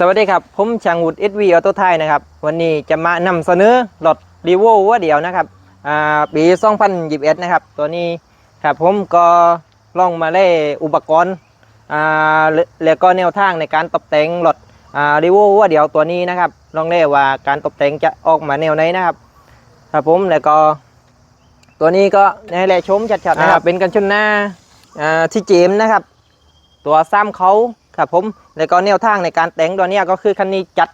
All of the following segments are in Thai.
สวัสดีครับ ผมช่างวุฒิเอสวีออโต้ไทยนะครับ วันนี้จะมานำเสนอรถรีโวว่าเดียวนะครับอ่าปี2021นะครับ ตัวนี้ครับผมก็ลองมาเล่อุปกรณ์อ่าและแล้วก็แนวทางในการตกแต่งรถอ่ารีโวว่าเดียวตัวนี้นะครับลองเล่ว่าการตกแต่งจะออกมาแนวไหนนะครับครับผมแล้วก็ ตัวนี้ก็ให้แลชมชัดๆนะครับเป็นกันชนหน้าอ่าที่เจมส์นะครับ ตัวซ้ำเขา ครับผมแล้วก็แนวทางในการแต่งตัวเนี้ยก็คือคันนี้จัด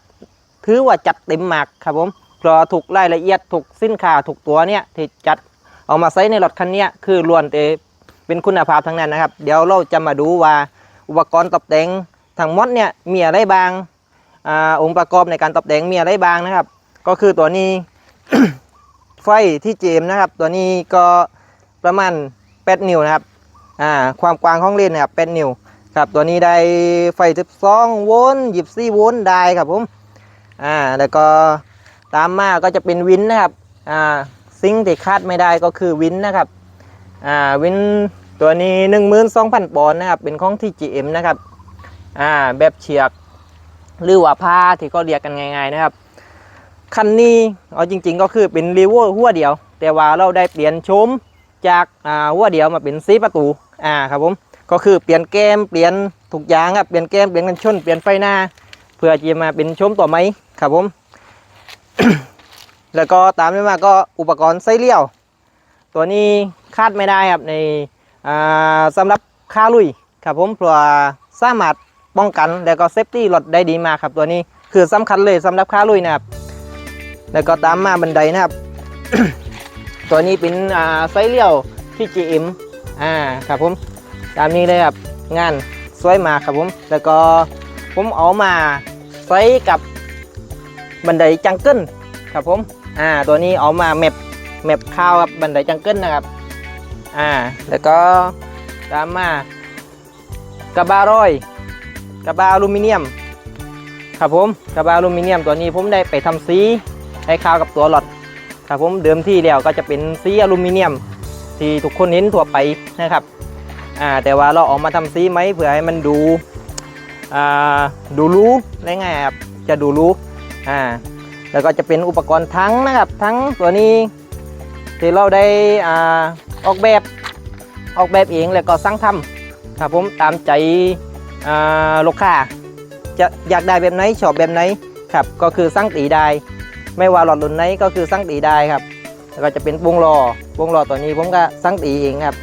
ถือว่าจัดเต็มหมากครับผมเพราะถูกรายละเอียดถูกสินค้าถูกตัวเนี้ยที่จัดเอามาใช้ในรถคันนี้คือล้วนแต่เป็นคุณภาพทั้งนั้นนะครับ เดี๋ยวเราจะมาดูว่าอุปกรณ์ตกแต่งทั้งหมดเนี่ยมีอะไรบ้างอ่าองค์ประกอบในการตกแต่งมีอะไรบ้างนะครับ ก็คือตัวนี้ไฟที่เจมนะครับ ตัวนี้ก็ประมาณ8นิ้วนะครับอ่าความกว้างของเลนนะครับเป็นนิ้ว ครับตัวนี้ได้ไฟ 12 โวลต์24โวลต์ได้ครับผมอ่าแล้วก็ตามมาก็จะเป็นวินนะครับอ่าซิงค์ที่คาดไม่ได้ก็คือวินนะครับอ่าวินตัวนี้ 12,000 ปอนด์นะครับเป็นของที่ GM นะครับอ่าแบบเฉียกหรือว่าผ้าที่ก็เรียกกันง่ายๆนะครับคันนี้เอาจริง ๆ ก็คือเป็นรีโวอร์หัวเดียว แต่ว่าเราได้เปลี่ยนโฉมจากอ่าหัวเดียวมาเป็นสีประตูอ่าครับผม ก็คือเปลี่ยนแก้มเปลี่ยนทุกอย่างครับเปลี่ยนแก้มเปลี่ยนกันชนเปลี่ยนไฟหน้า เพื่อจะมาเป็นโฉมต่อไหมครับผม แล้วก็ตามด้วยมาก็อุปกรณ์ไส้เลี้ยว ตัวนี้คาดไม่ได้ครับในอ่าสำหรับค่าลุยครับผมเพราะว่าสามารถป้องกันแล้วก็เซฟตี้รถได้ดีมากครับตัวนี้คือสำคัญเลยสำหรับค่าลุยนะครับ แล้วก็ตามมาบันไดนะครับ ตัวนี้เป็นไซส์เลี้ยวที่ GM อ่าครับผม ตามนี้เลยครับงานสวยมากครับผม แล้วก็ผมเอามาไซส์กับบันไดจังเกิลครับผมอ่าตัวนี้เอามาแมปแมปข้าวกับบันไดจังเกิลนะครับอ่าแล้วก็ตามมากระบะร้อยกระบะอลูมิเนียม ครับผมกระบะอลูมิเนียมตัวนี้ผมได้ไปทำสีให้ข้าวกับตัวหลอดครับผมเดิมที่แล้วก็จะเป็นสีอลูมิเนียมที่ทุกคนเห็นทั่วไปนะครับ อ่าแต่ว่าเราออกมาทำสีไหมเพื่อให้มันดูอ่าดูรู้ได้ง่ายครับจะดูรู้อ่าแล้วก็จะเป็นอุปกรณ์ทั้งนะครับ ทั้งตัวนี้ที่เราได้อ่าออกแบบออกแบบเองแล้วก็สร้างทำครับผมตามใจอ่าลูกค้าจะอยากได้แบบไหนชอบแบบไหนครับก็คือสร้างตีได้ ไม่ว่าหลอดรุ่นไหนก็คือสั่งตีได้ครับแล้วก็จะเป็นวงล้อวงล้อตัวนี้ผมก็สั่งตีเองครับ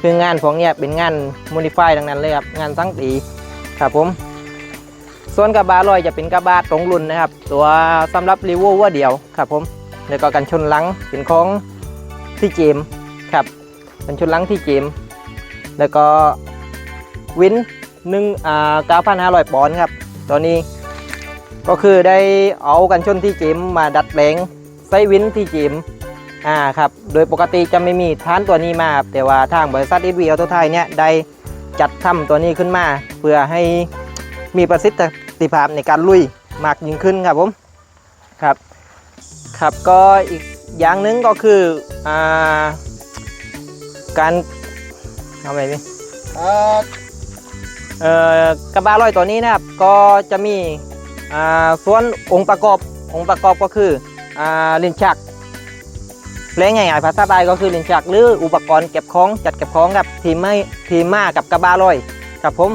คืองานของเนี่ยเป็นงานโมดิฟายดังนั้นเลยครับงานสังตีครับผมส่วนกระบะลอยจะเป็นกระบะตรงรุ่นนะครับ ตัวสำหรับรีโวว่าเดียวครับผมแล้วก็กันชนหลังเป็นของที่เจมครับกันชนหลังที่เจมแล้วก็วินหนึ่งอ่าเก้าพันห้าร้อยปอนด์ครับตัวนี้ก็คือได้เอากันชนที่จิมมาดัดแปลงไซวินที่จิม อ่าครับโดยปกติจะไม่มีท่านตัวนี้มาครับแต่ว่าทางบริษัทอีวีออโตไทยเนี่ยได้จัดทำตัวนี้ขึ้นมา เพื่อให้มีประสิทธิภาพในการลุยมากยิ่งขึ้นครับผมครับครับก็อีกอย่างหนึ่งก็คืออ่าการเอาไปดิเอ่อเอ่อกระบะลอยตัวนี้นะครับก็จะมีอ่าส่วนองค์ประกอบองค์ประกอบก็คืออ่าลิ้นชัก แปลงง่ายๆภาษาใต้ก็คือลิ้นชักหรืออุปกรณ์เก็บของจัดเก็บของครับทีมไม่ทีมมากับกระบะลอยครับผม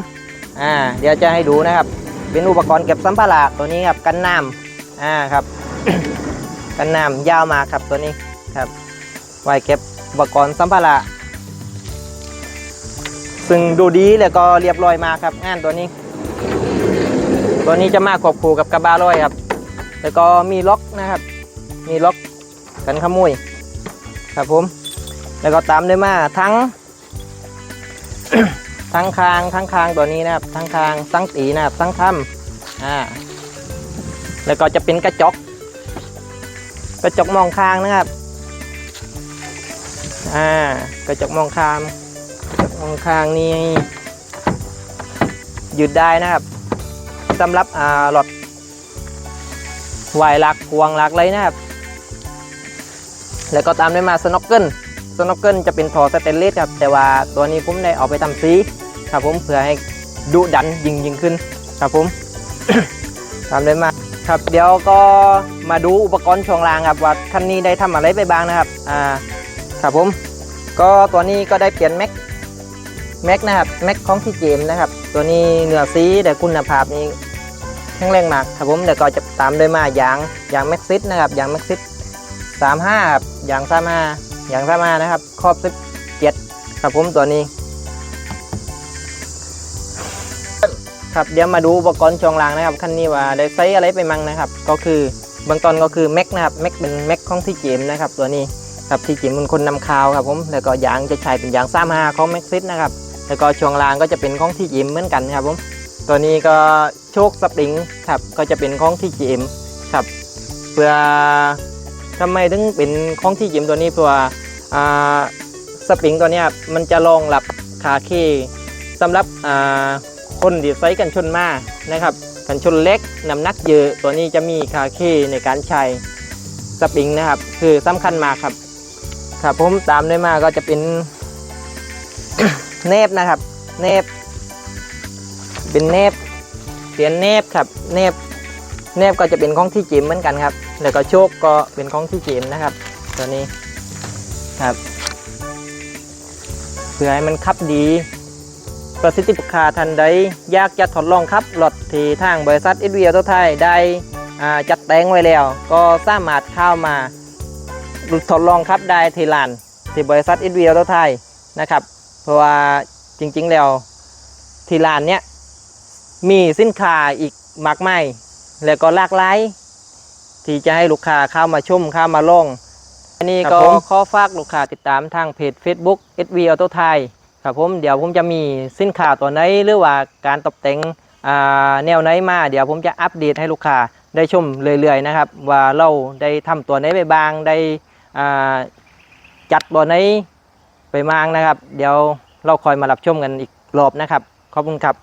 อ่าเดี๋ยวจะให้ดูนะครับ เป็นอุปกรณ์เก็บสัมภาระตัวนี้ครับกันน้ำอ่าครับ กันน้ำยาวมาครับตัวนี้ครับ ไว้เก็บอุปกรณ์สัมภาระซึ่งดูดีแล้วก็เรียบร้อยมากครับงานตัวนี้ ตัวนี้จะมาควบคู่กับกระบะร้อยครับ แล้วก็มีล็อกนะครับ มีล็อกกันขโมย ครับผม แล้วก็ตามด้วยมาทั้ง ทั้งคางทั้งคางตัวนี้นะครับ ทั้งคางทั้งตีนะครับทั้งถ้ำอ่าแล้วก็จะเป็นกระจกกระจกมองคางนะครับอ่ากระจกมองคางมองคางนี่หยุดได้นะครับสำหรับอ่าหลอดวายลักพวงลักเลยนะครับ แล้วก็ตามด้วยมาสโนว์เกิลสโนว์เกิลจะเป็นทอสเตนเลสครับแต่ว่าตัวนี้ผมได้เอาไปทำสีครับผมเพื่อให้ดุดันยิงยิงขึ้นครับผมตามเลยมาครับเดี๋ยวก็มาดูอุปกรณ์ช่วงล่างครับว่าคันนี้ได้ทำอะไรไปบ้างนะครับอ่าครับผมก็ตัวนี้ก็ได้เปลี่ยนแม็กแม็กนะครับแม็กของที่เจมส์นะครับ ตัวนี้เนื้อสีแต่คุณภาพนี้แข็งแรงมากครับผมเดี๋ยวก็จะตามด้วยมายางยางแม็กซิสนะครับยางแม็กซิส สามห้าครับยางสามห้ายางสามห้านะครับ ครอบสิบเจ็ดครับผมตัวนี้ ครับเดี๋ยวมาดูอุปกรณ์ช่วงล่างนะครับคันนี้ว่าได้ใช้อะไรไปมั่งนะครับ ก็คือเบื้องต้นก็คือแม็กนะครับแม็กเป็นแม็กของที่เจมนะครับ ตัวนี้ครับที่เจมเป็นคนนำข่าวครับผมแล้วก็ยางจะใช้เป็นยางซ้ำห้าของแม็กซิสนะครับแล้วก็ช่วงล่างก็จะเป็นของที่เจมเหมือนกันครับผมตัวนี้ก็โชคสปริงครับก็จะเป็นของที่เจมครับเพื่อ ทำไมถึงเป็นของที่เจมตัวนี้เพื่ออ่าสปริงตัวนี้มันจะรองรับคาเคสำหรับคนที่ใช้กันชนมากนะครับกันชนเล็กน้ำหนักเยอะตัวนี้จะมีคาเคในการใช้สปริงนะครับ คือสำคัญมากครับครับผมตามด้วยมาก็จะเป็นเนบนะครับ เนบ เป็นเนบเปลี่ยนเนบครับ เนบ เนบก็จะเป็นของที่จิมเหมือนกันครับ แล้วก็โชคก็เป็นของที่เจมนะครับ ตัวนี้ครับ เพื่อให้มันคับดี ประสิทธิภาพทันใดยากจะทดลองขับรถที่ทางบริษัทเอสวีตัวไทยได้จัดแต่งไว้แล้ว ก็สามารถเข้ามาทดลองขับได้ที่ลานที่บริษัทเอสวีตัวไทยนะครับ เพราะว่าจริงๆแล้วที่ลานเนี้ยมีสินค้าอีกมากมายแล้วก็หลากหลาย ที่จะให้ลูกค้าเข้ามาชมเข้ามาลองอันนี้ก็ขอฝากลูกค้าติดตามทางเพจ Facebook SV Auto Thai ครับผมเดี๋ยวผมจะมีสินค้าตัวไหนหรือว่าการตกแต่งอ่าแนวไหนมาเดี๋ยวผมจะอัปเดตให้ลูกค้าได้ชมเรื่อยๆนะครับ ว่าเราได้ทำตัวไหนไปบ้างได้อ่าจัดตัวไหนไปบ้างนะครับ เดี๋ยวเราคอยมารับชมกันอีกรอบนะครับ ขอบคุณครับ